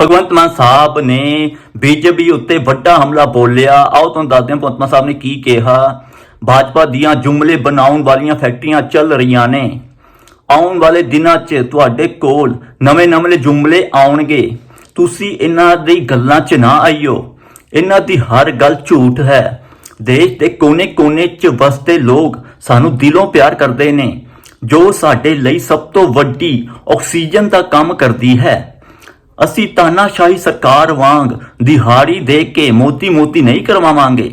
ਭਗਵੰਤ ਮਾਨ ਸਾਹਿਬ ਨੇ ਬੀਜੇਪੀ ਉੱਤੇ ਵੱਡਾ ਹਮਲਾ ਬੋਲਿਆ। ਆਓ ਤੁਹਾਨੂੰ ਦੱਸਦੇ ਹਾਂ, ਭਗਵੰਤ ਮਾਨ ਸਾਹਿਬ ਨੇ ਕੀ ਕਿਹਾ। ਭਾਜਪਾ ਦੀਆਂ ਜੁਮਲੇ ਬਣਾਉਣ ਵਾਲੀਆਂ ਫੈਕਟਰੀਆਂ ਚੱਲ ਰਹੀਆਂ ਨੇ। ਆਉਣ ਵਾਲੇ ਦਿਨਾਂ 'ਚ ਤੁਹਾਡੇ ਕੋਲ ਨਵੇਂ-ਨਵੇਂ ਜੁਮਲੇ ਆਉਣਗੇ। ਤੁਸੀਂ ਇਹਨਾਂ ਦੀ ਗੱਲਾਂ 'ਚ ਨਾ ਆਈਓ। ਇਹਨਾਂ ਦੀ ਹਰ ਗੱਲ ਝੂਠ ਹੈ। ਦੇਸ਼ ਦੇ ਕੋਨੇ-ਕੋਨੇ 'ਚ ਵਸਦੇ ਲੋਕ ਸਾਨੂੰ ਦਿਲੋਂ ਪਿਆਰ ਕਰਦੇ ਨੇ। ਜੋ ਸਾਡੇ ਲਈ ਸਭ ਤੋਂ ਵੱਡੀ ਆਕਸੀਜਨ ਦਾ ਕੰਮ ਕਰਦੀ ਹੈ। ਅਸੀਂ ਤਾਨਾਸ਼ਾਹੀ ਸਰਕਾਰ ਵਾਂਗ ਦਿਹਾੜੀ ਦੇ ਕੇ ਮੋਤੀ ਮੋਤੀ ਨਹੀਂ ਕਰਵਾਵਾਂਗੇ।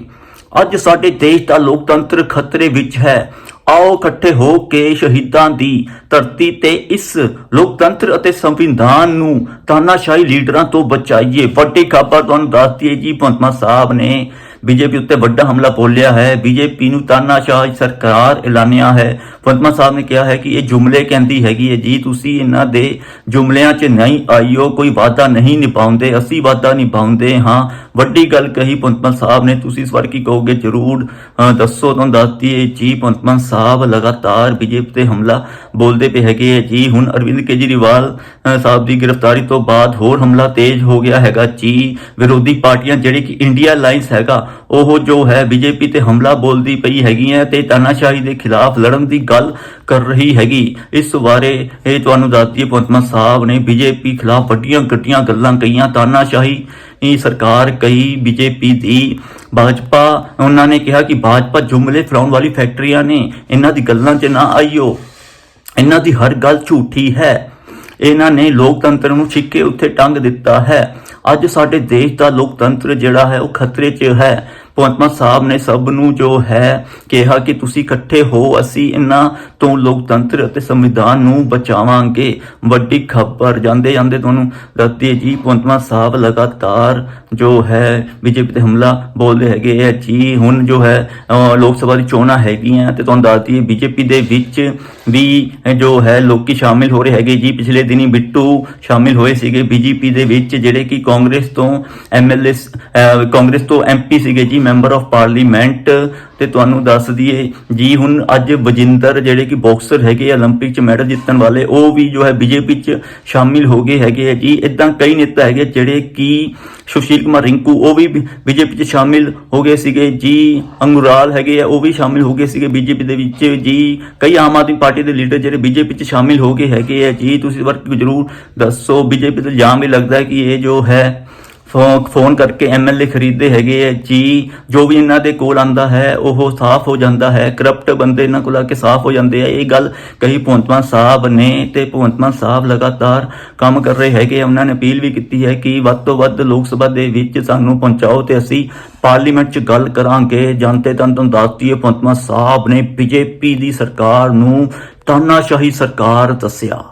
ਅੱਜ ਸਾਡੇ ਦੇਸ਼ ਦਾ ਲੋਕਤੰਤਰ ਖਤਰੇ ਵਿੱਚ ਹੈ। ਆਓ ਇਕੱਠੇ ਹੋ ਕੇ ਸ਼ਹੀਦਾਂ ਦੀ ਧਰਤੀ ਤੇ ਇਸ ਲੋਕਤੰਤਰ ਅਤੇ ਸੰਵਿਧਾਨ ਨੂੰ ਤਾਨਾਸ਼ਾਹੀ ਲੀਡਰਾਂ ਤੋਂ ਬਚਾਈਏ। ਵੱਡੀ ਖਬਰ ਤੁਹਾਨੂੰ ਦੱਸਦੀ ਦਈਏ ਜੀ, ਭਗਵੰਤ ਸਾਹਿਬ ਨੇ ਬੀਜੇਪੀ ਉੱਤੇ ਵੱਡਾ ਹਮਲਾ ਬੋਲਿਆ ਹੈ। ਬੀਜੇਪੀ ਨੂੰ ਤਾਨਾਸ਼ਾਹ ਸਰਕਾਰ ਐਲਾਨਿਆ ਹੈ। ਭਗਵੰਤ ਸਾਹਿਬ ਨੇ ਕਿਹਾ ਹੈ ਕਿ ਇਹ ਜੁਮਲੇ ਕਹਿੰਦੀ ਹੈਗੀ ਹੈ, ਜੀ, ਤੁਸੀਂ ਇਹਨਾਂ ਦੇ ਜੁਮਲਿਆਂ 'ਚ ਨਹੀਂ ਆਈਓ ਕੋਈ ਵਾਅਦਾ ਨਹੀਂ ਨਿਭਾਉਂਦੇ, ਅਸੀਂ ਵਾਅਦਾ ਨਿਭਾਉਂਦੇ ਹਾਂ। ਵੱਡੀ ਗੱਲ ਕਹੀ ਭਗਵੰਤ ਸਾਹਿਬ ਨੇ, ਤੁਸੀਂ ਇਸ ਵਾਰ ਕੀ ਕਹੋਗੇ? ਜਰੂਰ ਦੱਸੋ ਤੁਹਾਨੂੰ ਦੱਸਦੀ ਹੈ ਜੀ ਭਗਵੰਤ ਸਾਹਿਬ ਲਗਾਤਾਰ ਬੀਜੇਪੀ ਤੇ ਹਮਲਾ ਬੋਲਦੇ ਪਏ ਹੈਗੇ ਹੈ ਜੀ, ਹੁਣ ਅਰਵਿੰਦ ਕੇਜਰੀਵਾਲ ਸਾਹਿਬ ਦੀ ਗ੍ਰਿਫਤਾਰੀ ਤੋਂ ਬਾਅਦ ਹੋਰ ਹਮਲਾ ਤੇਜ਼ ਹੋ ਗਿਆ ਹੈਗਾ। ਜੀ, ਵਿਰੋਧੀ ਪਾਰਟੀਆਂ, ਜਿਹੜੀ ਕਿ ਇੰਡੀਆ ਅਲਾਈਅੰਸ ਹੈਗਾ ਉਹ ਜੋ ਹੈ ਬੀਜੇਪੀ ਤੇ ਹਮਲਾ ਬੋਲਦੀ ਪਈ ਹੈਗੀ ਹੈ ਤੇ ਤਾਨਾਸ਼ਾਹੀ ਦੇ ਖਿਲਾਫ ਲੜਨ ਦੀ ਗੱਲ ਕਰ ਰਹੀ ਹੈਗੀ। ਇਸ ਬਾਰੇ ਇਹ ਤੁਹਾਨੂੰ ਦੱਸਦੀ ਹੈ ਸਾਹਿਬ ਨੇ ਬੀਜੇਪੀ ਖਿਲਾਫ ਵੱਡੀਆਂ ਗੱਡੀਆਂ ਗੱਲਾਂ ਕਹੀਆਂ। ਤਾਨਾਸ਼ਾਹੀ ਇਹ ਸਰਕਾਰ ਕਈ ਬੀਜੇਪੀ ਦੀ। ਭਾਜਪਾ, ਉਹਨਾਂ ਨੇ ਕਿਹਾ ਕਿ ਭਾਜਪਾ ਜੁਮਲੇ ਫਲਾਉਣ ਵਾਲੀ ਫੈਕਟਰੀਆਂ ਨੇ। ਇਹਨਾਂ ਦੀ ਗੱਲਾਂ 'ਚ ਨਾ ਆਈਓ। ਇਹਨਾਂ ਦੀ ਹਰ ਗੱਲ ਝੂਠੀ ਹੈ। ਇਹਨਾਂ ਨੇ ਲੋਕਤੰਤਰ ਨੂੰ ਛਿੱਕੇ ਉੱਤੇ ਟੰਗ ਦਿੱਤਾ ਹੈ। ਅੱਜ ਸਾਡੇ ਦੇਸ਼ ਦਾ ਲੋਕਤੰਤਰ ਜਿਹੜਾ ਹੈ ਉਹ ਖਤਰੇ 'ਚ ਹੈ। ਭਗਵੰਤ ਮਾਨ ਸਾਹਿਬ ਨੇ ਸਭ ਨੂੰ ਜੋ ਹੈ ਕਿਹਾ ਕਿ ਤੁਸੀਂ ਇਕੱਠੇ ਹੋ, ਅਸੀਂ ਇਹਨਾਂ ਤੋਂ ਲੋਕਤੰਤਰ ਅਤੇ ਸੰਵਿਧਾਨ ਨੂੰ ਬਚਾਵਾਂਗੇ। ਵੱਡੀ ਖਬਰ ਜਾਂਦੇ ਜਾਂਦੇ ਤੁਹਾਨੂੰ ਦੱਸਦੀ ਜੀ, ਭਗਵੰਤ ਸਾਹਿਬ ਲਗਾਤਾਰ ਜੋ ਹੈ ਬੀਜੇਪੀ ਤੇ ਹਮਲਾ ਬੋਲਦੇ ਹੈਗੇ ਹੈ ਜੀ। ਹੁਣ ਜੋ ਹੈ ਲੋਕ ਸਭਾ ਦੀ ਚੋਣਾਂ ਹੈਗੀਆਂ ਤੇ ਤੁਹਾਨੂੰ ਦੱਸਦੀ ਹੈ ਬੀਜੇਪੀ ਦੇ ਵਿੱਚ ਵੀ ਜੋ ਹੈ ਲੋਕੀ ਸ਼ਾਮਿਲ ਹੋ ਰਹੇ ਹੈਗੇ ਜੀ। ਪਿਛਲੇ ਦਿਨੀ ਬਿੱਟੂ ਸ਼ਾਮਿਲ ਹੋਏ ਸੀਗੇ ਬੀਜੇਪੀ ਦੇ ਵਿੱਚ, ਜਿਹੜੇ ਕਿ ਕਾਂਗਰਸ ਤੋਂ ਐਮਐਲਏ ਕਾਂਗਰਸ ਤੋਂ ਐਮਪੀ ਸੀਗੇ ਜੀ। ਮੈਂਬਰ ਆਫ ਪਾਰਲੀਮੈਂਟ ਤੇ ਤੁਹਾਨੂੰ ਦੱਸ ਦਈਏ ਜੀ ਹੁਣ ਅੱਜ ਬਜਿੰਦਰ ਜਿਹੜੇ ਕਿ ਬਾਕਸਰ ਹੈਗੇ ਆ, 올림픽 ਚ ਮੈਡਲ ਜਿੱਤਣ ਵਾਲੇ ਉਹ ਵੀ ਜੋ ਹੈ ਬੀਜੇਪੀ ਚ ਸ਼ਾਮਿਲ ਹੋ ਗਏ ਹੈਗੇ ਆ ਜੀ ਇਦਾਂ ਕਈ ਨੇਤਾ ਹੈਗੇ ਜਿਹੜੇ ਕਿ ਸੁਸ਼ੀਲ ਕੁਮਾਰ ਰਿੰਕੂ ਉਹ ਵੀ ਬੀਜੇਪੀ ਚ ਸ਼ਾਮਿਲ ਹੋ ਗਏ ਸੀਗੇ ਜੀ ਅੰਗੁਰਾਲ ਹੈਗੇ ਆ ਉਹ ਵੀ ਸ਼ਾਮਿਲ ਹੋ ਗਏ ਸੀਗੇ ਬੀਜੇਪੀ ਦੇ ਵਿੱਚ ਜੀ ਕਈ ਆਮ ਆਦਮੀ ਪਾਰਟੀ ਦੇ ਲੀਡਰ ਜਿਹੜੇ ਬੀਜੇਪੀ ਚ ਸ਼ਾਮਿਲ ਹੋ ਗਏ ਹੈਗੇ ਆ ਜੀ ਤੁਸੀਂ ਇਸ ਵਾਰ ਜਰੂਰ ਦੱਸੋ ਬੀਜੇਪੀ ਤੇ ਇਲਜ਼ਾਮ ਵੀ ਲੱਗਦਾ ਹੈ ਕਿ ਇਹ ਜੋ ਹੈ ਫੋ- ਫੋਨ ਕਰਕੇ ਐਮਐਲਏ ਖਰੀਦਦੇ ਹੈਗੇ ਆ ਜੀ। ਜੋ ਵੀ ਇਹਨਾਂ ਦੇ ਕੋਲ ਆਂਦਾ ਹੈ, ਉਹ ਸਾਫ਼ ਹੋ ਜਾਂਦਾ ਹੈ। ਕਰਪਟ ਬੰਦੇ ਇਹਨਾਂ ਕੋਲ ਆ ਕੇ ਸਾਫ਼ ਹੋ ਜਾਂਦੇ ਆ। ਇਹ ਗੱਲ ਕਹੀ ਭਗਵੰਤ ਮਾਨ ਸਾਹਿਬ ਨੇ ਤੇ ਭਗਵੰਤ ਮਾਨ ਸਾਹਿਬ ਲਗਾਤਾਰ ਕੰਮ ਕਰ ਰਹੇ ਹੈਗੇ ਆ। ਉਹਨਾਂ ਨੇ ਅਪੀਲ ਵੀ ਕੀਤੀ ਹੈ ਕਿ ਵੱਧ ਤੋਂ ਵੱਧ ਲੋਕ ਸਭਾ ਦੇ ਵਿੱਚ ਸਾਨੂੰ ਪਹੁੰਚਾਓ ਤੇ ਅਸੀਂ ਪਾਰਲੀਮੈਂਟ 'ਚ ਗੱਲ ਕਰਾਂਗੇ। ਜਨਤੇ ਤਾਂ ਤੁਹਾਨੂੰ ਦੱਸਦੀ ਹੈ ਭਗਵੰਤ ਮਾਨ ਸਾਹਿਬ ਨੇ ਬੀਜੇਪੀ ਦੀ ਸਰਕਾਰ ਨੂੰ ਤਾਨਾਸ਼ਾਹੀ ਸਰਕਾਰ ਦੱਸਿਆ।